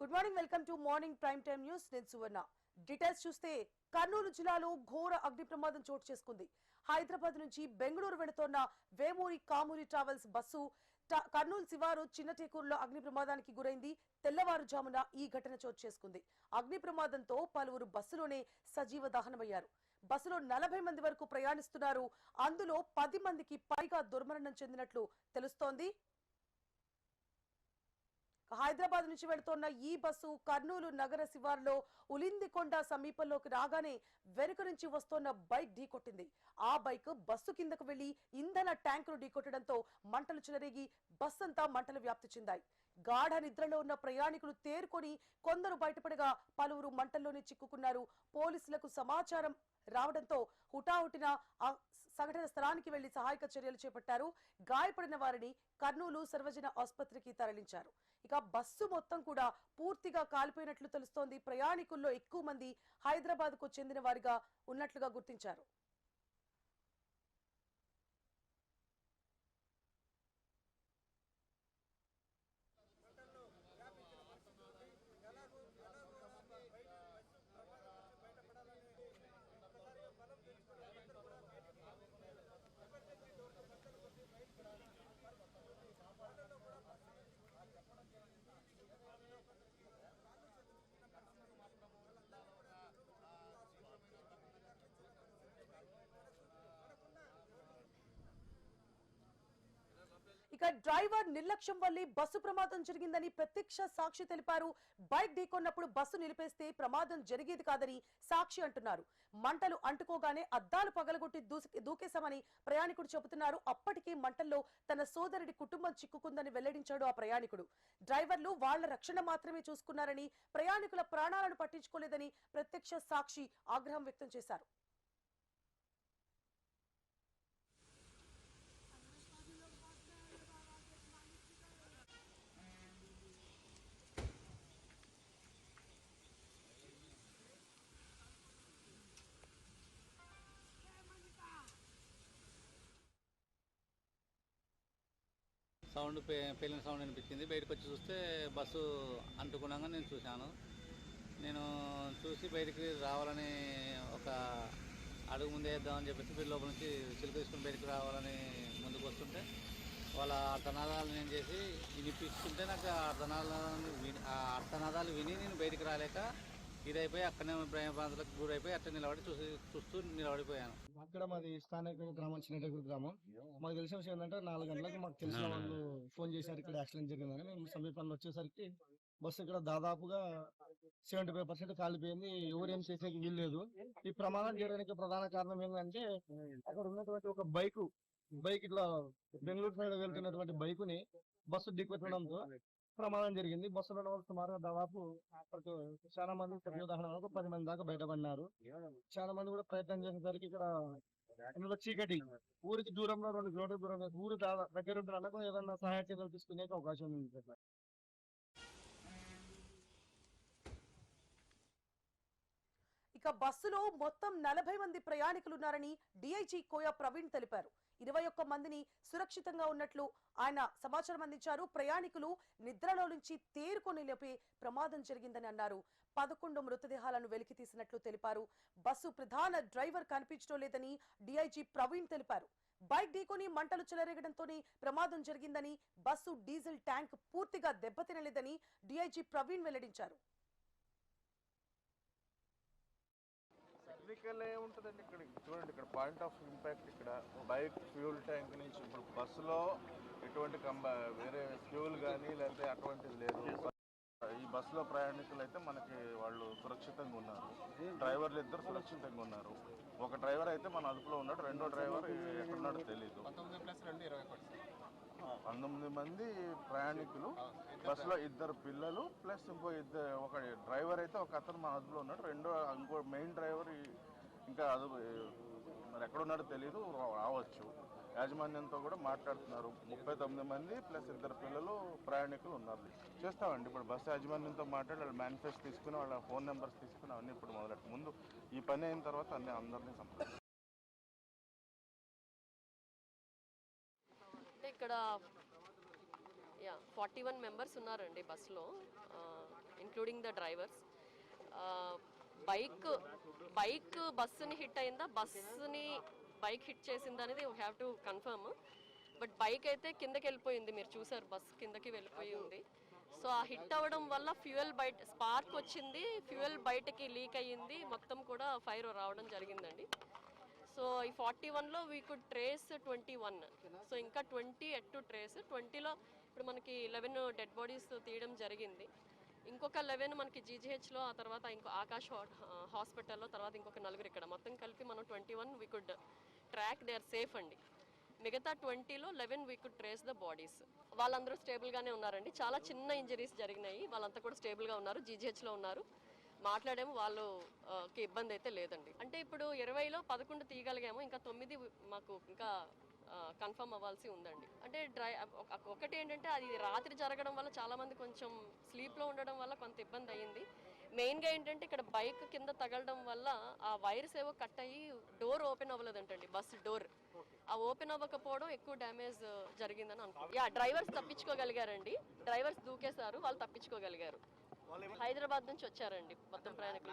Good morning welcome to morning prime time news నేను Suvarna. Details చూస్తే కర్నూలు జిల్లాలో ఘోర అగ్ని ప్రమాదం చోటు చేసుకుంది. హైదరాబాద్ నుంచి బెంగళూరు వెళుతోన్న వేమూరి కామూరి ట్రావెల్స్ బస్సు కర్నూలు శివారు చిన్నటేకూరులో అగ్ని ప్రమాదానికి గురైంది. తెల్లవారుజామున ఈ ఘటన చోటు చేసుకుంది. అగ్ని ప్రమాదంతో పలువురు బస్సులోనే సజీవ దహనమయ్యారు. బస్సులో నలభై మంది వరకు ప్రయాణిస్తున్నారు. అందులో పది మందికి పైగా దుర్మరణం చెందినట్లు తెలుస్తోంది. హైదరాబాద్ నుంచి వెళుతున్న ఈ బస్సు కర్నూలు నగర శివార్లో ఉలిందికొండ సమీపంలోకి రాగానే వెనుక నుంచి వస్తోన్న బైక్ ఢీకొట్టింది. ఆ బైక్ బస్సు కిందకు వెళ్ళి ఇంధన ట్యాంకును ఢీకొట్టడంతో మంటలు చెలరేగి బస్సు అంతా మంటలు వ్యాప్తి చెందాయి. గాఢ నిద్రలో ఉన్న ప్రయాణికులు తేరుకొని కొందరు బయటపడగా పలువురు మంటల్లోనే చిక్కుకున్నారు. పోలీసులకు సమాచారం రావడంతో హుటాహుటిన సంఘటన స్థలానికి వెళ్ళి సహాయక చర్యలు చేపట్టారు. గాయపడిన వారిని కర్నూలు సర్వజన ఆసుపత్రికి తరలించారు. ఇక బస్సు మొత్తం కూడా పూర్తిగా కాలిపోయినట్లు తెలుస్తోంది. ప్రయాణికుల్లో ఎక్కువ మంది హైదరాబాద్కు చెందిన వారిగా ఉన్నట్లుగా గుర్తించారు. ఇక డ్రైవర్ నిర్లక్ష్యం వల్లే బస్సు ప్రమాదం జరిగిందని ప్రత్యక్ష సాక్షి తెలిపారు. బైక్ ఢీకొన్నప్పుడు బస్సు నిలిపేస్తే ప్రమాదం జరిగేది కాదని సాక్షి అంటున్నారు. మంటలు అంటుకోగానే అద్దాలు పగలగొట్టి దూకేశామని ప్రయాణికుడు చెబుతున్నారు. అప్పటికే మంటల్లో తన సోదరుడి కుటుంబం చిక్కుకుందని వెల్లడించాడు ఆ ప్రయాణికుడు. డ్రైవర్లు వాళ్ళ రక్షణ మాత్రమే చూసుకున్నారని ప్రయాణికుల ప్రాణాలను పట్టించుకోలేదని ప్రత్యక్ష సాక్షి ఆగ్రహం వ్యక్తం చేశారు. సౌండ్ పే- పేలిన సౌండ్ అనిపించింది బయటకు వచ్చి చూస్తే బస్సు అంటుకున్నాగా నేను చూశాను. నేను చూసి బయటికి రావాలని ఒక అడుగు ముందే వేద్దామని చెప్పేసి వీళ్ళ లోపల నుంచి చిలుక తీసుకుని బయటికి రావాలని ముందుకు వస్తుంటే వాళ్ళ అర్థనాదాలు నేను చేసి వినిపిస్తుంటే నాకు ఆ అర్థనాదాలు విని ఆ అర్థనాదాలు విని నేను బయటికి రాలేక ఇదైపోయి అక్కడనే ప్రాంతాలకు గురైపోయి అట్లా నిలబడి చూసి చూస్తూ నిలబడిపోయాను. అక్కడ మాది స్థానిక గ్రామం చిన్నటగురు గ్రామం. మాకు తెలిసిన విషయం ఏంటంటే నాలుగు గంటలకు మాకు తెలిసిన వాళ్ళు ఫోన్ చేశారు ఇక్కడ యాక్సిడెంట్ జరిగిందని. మేము సమీపంలో వచ్చేసరికి బస్సు ఇక్కడ దాదాపుగా సెవెంటీ ఫైవ్ పర్సెంట్ కాలిపోయింది. ఎవరు ఏం చేసేకి వీల్లేదు. ఈ ప్రమాదం చేయడానికి ప్రధాన కారణం ఏంటంటే అక్కడ ఉన్నటువంటి ఒక బైక్ బైక్ ఇట్లా బెంగళూరు సైడ్ వెళ్తున్నటువంటి బైక్ని బస్సు ఢీకొట్టడంతో ప్రమాదం జరిగింది. బస్సులో ఉన్న సుమారుగా దాదాపు అప్పటికి చాలా మంది ఉదాహరణ వరకు పది మంది దాకా బయటపడినారు. చాలా మంది కూడా ప్రయత్నం చేసేసరికి ఇక్కడ ఇందులో చీకటి. ఊరికి దూరంలో రెండు కిలోమీటర్ దూరంలో ఊరు దగ్గర ఉంటే వాళ్ళకు ఏదన్నా సహాయ చర్యలు తీసుకునే అవకాశం ఉంది. ఇక బస్సులో మొత్తం నలభై మంది ప్రయాణికులున్నారని డిఐజీ కోయా ప్రవీణ్ తెలిపారు. ఇరవై ఒక్క మందిని సురక్షితంగా ఉన్నట్లు ఆయన సమాచారం అందించారు. ప్రయాణికులు నిద్రలో నుంచి తేరుకొని లేపే ప్రమాదం జరిగిందని అన్నారు. పదకొండు మృతదేహాలను వెలికి తీసినట్లు తెలిపారు. బస్సు ప్రధాన డ్రైవర్ కనిపించడం లేదని డిఐజీ ప్రవీణ్ తెలిపారు. బైక్ ఢీకొని మంటలు చెలరేగడంతోనే ప్రమాదం జరిగిందని బస్సు డీజిల్ ట్యాంక్ పూర్తిగా దెబ్బతినలేదని డిఐజీ ప్రవీణ్ వెల్లడించారు. టెక్నికల్ ఏముంటుందండి ఇక్కడ? చూడండి ఇక్కడ పాయింట్ ఆఫ్ ఇంపాక్ట్ ఇక్కడ. బైక్ ఫ్యూల్ ట్యాంక్ నుంచి ఇప్పుడు బస్సులో ఎటువంటి కంబ వేరే ఫ్యూల్ కానీ లేకపోతే అటువంటిది లేదు. ఈ బస్సులో ప్రయాణికులు అయితే మనకి వాళ్ళు సురక్షితంగా ఉన్నారు. డ్రైవర్లు ఇద్దరు సురక్షితంగా ఉన్నారు. ఒక డ్రైవర్ అయితే మన అదుపులో ఉన్నాడు. రెండో డ్రైవర్ ఎక్కడున్నాడో తెలియదు పంతొమ్మిది మంది ప్రయాణికులు బస్సులో ఇద్దరు పిల్లలు ప్లస్ ఇంకో ఇద్దరు ఒక డ్రైవర్ అయితే ఒక అతను మన అదుపులో ఉన్నాడు. రెండో ఇంకో మెయిన్ డ్రైవర్ ఇంకా అదుపు మరి ఎక్కడ ఉన్నాడో తెలియదు రావచ్చు. యాజమాన్యంతో కూడా మాట్లాడుతున్నారు. ముప్పై తొమ్మిది మంది ప్లస్ ఇద్దరు పిల్లలు ప్రయాణికులు ఉన్నారు. చేస్తామండి ఇప్పుడు బస్సు యాజమాన్యంతో మాట్లాడి వాళ్ళ మేనిఫెస్ట్ తీసుకుని వాళ్ళ ఫోన్ నెంబర్స్ తీసుకుని అవన్నీ ఇప్పుడు మొదలెట్టు. ముందు ఈ పని అయిన తర్వాత అన్ని అందరినీ సంప్రదించాలి ఇక్కడ యా ఫార్టీ వన్ మెంబర్స్ ఉన్నారండి బస్సులో including the drivers bike bike బస్సుని hit అయిందా? బస్సుని బైక్ హిట్ చేసిందా అనేది you have to confirm but bike అయితే కిందకి వెళ్ళిపోయింది మీరు చూసారు బస్ కిందకి వెళ్ళిపోయి ఉంది. సో ఆ హిట్ అవ్వడం వల్ల ఫ్యూయల్ బయట స్పార్క్ వచ్చింది ఫ్యూయల్ బయటకి లీక్ అయ్యింది మొత్తం కూడా ఫైర్ రావడం జరిగిందండి. సో ఈ ఫార్టీ వన్లో we could trace twenty one so ఇంకా ట్వంటీ ఎట్ టు ట్రేస్ ట్వంటీలో ఇప్పుడు మనకి లెవెన్ డెడ్ బాడీస్ తీయడం జరిగింది. ఇంకొక లెవెన్ మనకి జీజీహెచ్లో ఆ తర్వాత ఇంకో ఆకాష్ హాస్పిటల్లో తర్వాత ఇంకొక నలుగురు ఇక్కడ. మొత్తం కలిపి మనం twenty one we could track they are safe అండి. మిగతా ట్వంటీలో eleven we could trace the bodies వాళ్ళందరూ స్టేబుల్గానే ఉన్నారండి. చాలా చిన్న ఇంజరీస్ జరిగినాయి. వాళ్ళంతా కూడా స్టేబుల్గా ఉన్నారు. జీజీహెచ్లో ఉన్నారు. మాట్లాడాము వాళ్ళు ఇబ్బంది అయితే లేదండి. అంటే ఇప్పుడు ఇరవైలో పదకొండు తీయగలిగాము ఇంకా తొమ్మిది మాకు ఇంకా కన్ఫర్మ్ అవ్వాల్సి ఉందండి. అంటే డ్రై ఒకటి ఏంటంటే అది రాత్రి జరగడం వల్ల చాలా మంది కొంచెం స్లీప్లో ఉండడం వల్ల కొంత ఇబ్బంది అయ్యింది. మెయిన్గా ఏంటంటే ఇక్కడ బైక్ కింద తగలడం వల్ల ఆ వైర్స్ ఏవో కట్ అయ్యి డోర్ ఓపెన్ అవ్వలేదంటండి బస్సు డోర్. ఆ ఓపెన్ అవ్వకపోవడం ఎక్కువ డ్యామేజ్ జరిగిందని అనుకుంటున్నాను. యా డ్రైవర్స్ తప్పించుకోగలిగారండి. డ్రైవర్స్ దూకేశారు వాళ్ళు తప్పించుకోగలిగారు. హైదరాబాద్ నుంచి వచ్చారండి మొత్తం ప్రయాణికులు